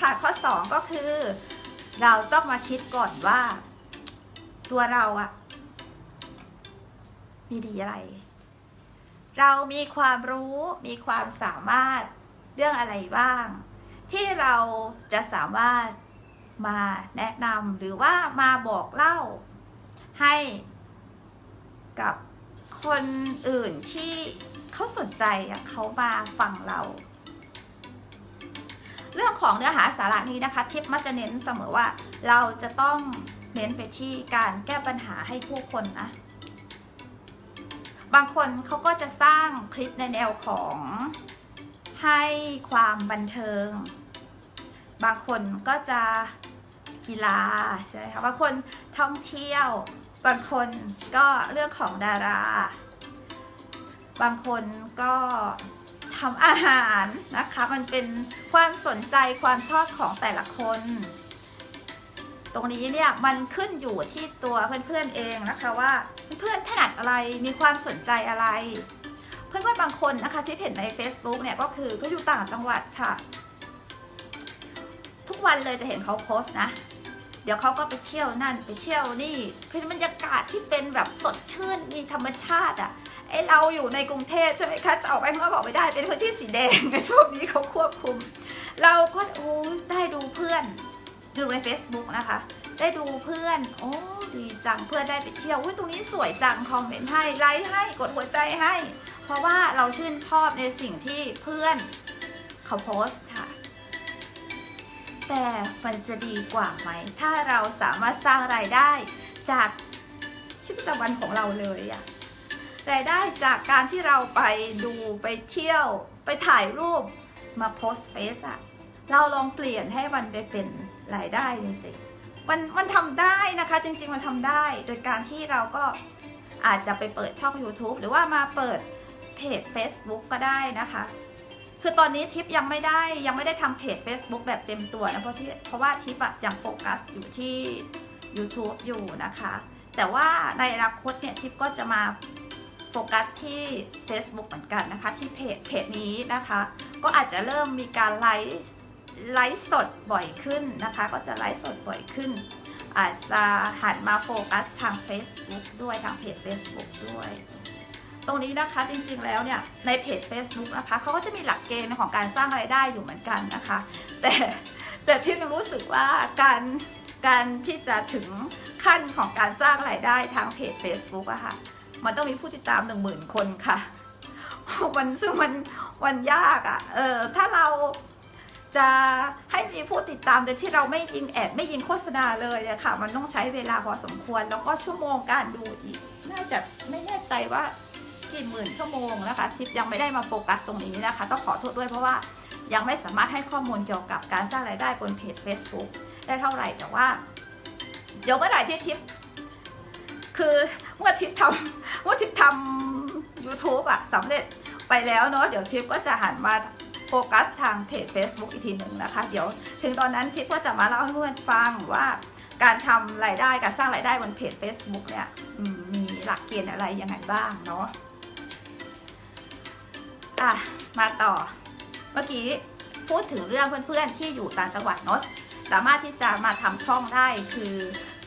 ค่ะ ข้อ 2 ก็คือ เราต้องมาคิดก่อนว่า ตัวเราอะมีดีอะไร เรามีความรู้มีความสามารถเรื่องอะไรบ้าง ที่เราจะสามารถมาแนะนำหรือว่ามาบอกเล่า ให้กับคนอื่นที่เขาสนใจอะเขามาฟังเรา เรื่องของเนื้อหาสาระนี้นะคะทิปมักจะเน้นเสมอว่า เราจะต้องเน้นไปที่การแก้ปัญหาให้ผู้คนนะ บางคนเขาก็จะสร้างคลิปในแนวของให้ความบันเทิง บางคนก็จะกีฬาใช่ไหมคะบางคนท่องเที่ยว บางคนก็เรื่องของดารา บางคนก็ ทำอาหารนะคะ มันเป็นความสนใจความชอบของแต่ละคน ตรงนี้เนี่ยมันขึ้นอยู่ที่ตัวเพื่อนๆเองนะคะว่าเพื่อนๆถนัดอะไรมีความสนใจอะไร เพื่อนๆบางคนนะคะที่เห็นใน Facebook เนี่ยก็คือก็อยู่ต่างจังหวัดค่ะ ทุกวันเลยจะเห็นเขาโพสต์นะเดี๋ยวเขาก็ไปเที่ยวนั่นไปเที่ยวนี่เป็นบรรยากาศที่เป็นแบบสดชื่นมีธรรมชาติอะ่ะ ไอเราอยู่ในกรุงเทพใช่ไหมคะจะออกไปข้างนอกออกไม่ได้เป็นพื้นที่สีแดงในช่วงนี้เขาควบคุม เราก็โอ้ได้ดูเพื่อนดูใน Facebook นะคะ ได้ดูเพื่อน โอ้ดีจังเพื่อนได้ไปเที่ยวอุ้ยตรงนี้สวยจังคอมเมนต์ให้ไลค์ให้กดหัวใจให้ เพราะว่าเราชื่นชอบในสิ่งที่เพื่อนเขาโพสค่ะ แต่มันจะดีกว่าไหม ถ้าเราสามารถสร้างรายได้จากชีวิตประจำวันของเราเลยอะ รายได้จากการที่เราไปดูไปเที่ยว ไปถ่ายรูปมาโพสเฟซอะเราลองเปลี่ยนให้มันไปเป็นรายได้ดูสิมันมันทำได้นะคะจริงๆมันทำได้ โดยการที่เราก็อาจจะไปเปิดช่อง YouTube หรือว่ามาเปิดเพจ Facebook ก็ได้นะคะ คือตอนนี้ทิปยังไม่ได้ยังไม่ได้ทำเพจ Facebook แบบเต็มตัวนะเพราะที่เพราะว่าทิปอะยังโฟกัสอยู่ที่ YouTube อยู่นะคะ แต่ว่าในอนาคตเนี่ยทิปก็จะมา โฟกัสที่ Facebook เหมือนกันนะคะ ที่เพจเพจนี้นะคะ ก็อาจจะเริ่มมีการไลฟ์ไลฟ์สดบ่อยขึ้นนะคะ ก็จะไลฟ์สดบ่อยขึ้น อาจจะหันมาโฟกัสทาง Facebook ด้วยทางเพจ Facebook ด้วย ตรงนี้นะคะจริงๆแล้วเนี่ยในเพจ Facebook นะคะเขาก็จะมีหลักเกณฑ์ของการสร้างรายได้อยู่เหมือนกันนะคะ แต่แต่ที่เรารู้สึกว่าการการที่จะถึงขั้นของการสร้างรายได้ทางเพจ Facebook อะค่ะ มันต้องมีผู้ติดตามหนึ่งหมื่นคนค่ะมันซึ่งมันมันยากอะเออถ้าเราจะให้มีผู้ติดตามโดยที่เราไม่ยิงแอดไม่ยิงโฆษณาเลยอะค่ะ มันต้องใช้เวลาพอสมควร แล้วก็ชั่วโมงการดูอีก น่าจะไม่แน่ใจว่ากี่หมื่นชั่วโมงนะคะทิปยังไม่ได้มาโฟกัสตรงนี้นะคะ ต้องขอโทษด้วยเพราะว่ายังไม่สามารถให้ข้อมูลเกี่ยวกับการสร้างรายได้บนเพจ Facebook ได้เท่าไหร่แต่ว่า เดี๋ยวเมื่อไหร่ที่ทิป คือเมื่อทิปทำเมื่อทิปทำ YouTube อะสำเร็จไปแล้วเนาะเดี๋ยวทิปก็จะหันมาโฟกัสทางเพจ Facebook อีกทีหนึ่งนะคะ เดี๋ยวถึงตอนนั้นทิปก็จะมาเล่าให้เพื่อนฟังว่าการทำรายได้การสร้างรายได้บนเพจ Facebook เนี่ยมีหลักเกณฑ์อะไรยังไงบ้างเนาะอะมาต่อเมื่อกี้พูดถึงเรื่องเพื่อนๆที่อยู่ต่างจังหวัดเนาะสามารถที่จะมาทำช่องได้คือ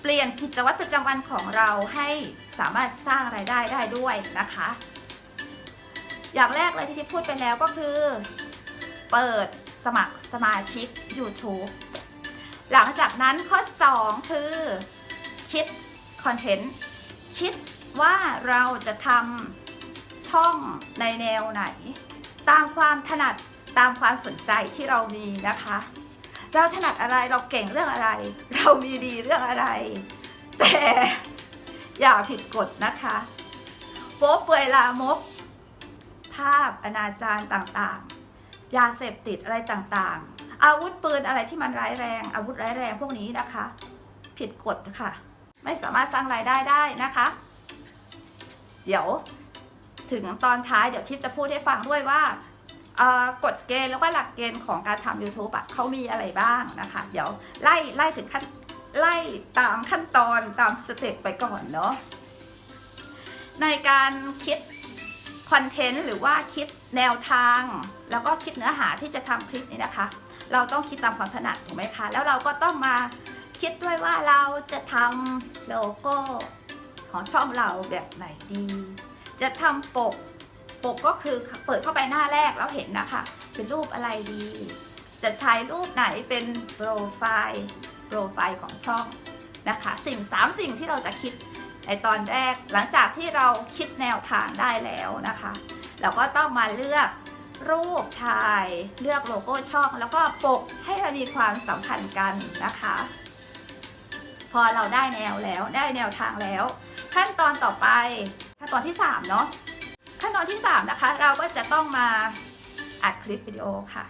เปลี่ยนกิจวัตรประจำวันของเราให้สามารถสร้างรายได้ได้ด้วยนะคะ อย่างแรกเลยที่ที่พูดไปแล้วก็คือ เปิดสมัครสมาชิก YouTube หลังจากนั้นข้อ 2 คือ คิดคอนเทนต์คิดว่าเราจะทำช่องในแนวไหน ตามความถนัดตามความสนใจที่เรามีนะคะ เราถนัดอะไรเราเก่งเรื่องอะไร เรามีดีเรื่องอะไร แต่อย่าผิดกฎนะคะโป๊เปลือยลามก ภาพอนาจารต่างๆ ยาเสพติดอะไรต่างๆ อาวุธปืนอะไรที่มันร้ายแรง อาวุธร้ายแรงพวกนี้นะคะ ผิดกฎค่ะ ไม่สามารถสร้างรายได้ได้นะคะ เดี๋ยวถึงตอนท้ายเดี๋ยวทิพย์จะพูดให้ฟังด้วยว่า กฎเกณฑ์แล้วก็หลักเกณฑ์ของการทำ YouTube อะเขามีอะไรบ้างนะคะ เดี๋ยวไล่ไล่ถึงขั้นไล่ตามขั้นตอนตามสเต็ปไปก่อนเนาะในการคิดคอนเทนต์หรือว่าคิดแนวทาง แล้วก็คิดเนื้อหาที่จะทำคลิปนี้นะคะ เราต้องคิดตามความถนัดถูกไหมคะ แล้วเราก็ต้องมาคิดด้วยว่าเราจะทำโลโก้ของช่องเราแบบไหนดี จะทำปก ปกก็คือเปิดเข้าไปหน้าแรกแล้วเห็นนะคะ เป็นรูปอะไรดี จะใช้รูปไหนเป็นโปรไฟล์โปรไฟล์ของช่องนะคะ สิ่งสามสิ่งที่เราจะคิดในตอนแรกหลังจากที่เราคิดแนวทางได้แล้วนะคะ เราก็ต้องมาเลือกรูปถ่ายเลือกโลโก้ช่อง แล้วก็ปกให้มันมีความสัมพันธ์กันนะคะ พอเราได้แนวแล้วได้แนวทางแล้ว ขั้นตอนต่อไปขั้นตอนที่3เนาะ ที่ 3 นะคะ เราก็จะต้องมาอัดคลิปวิดีโอค่ะ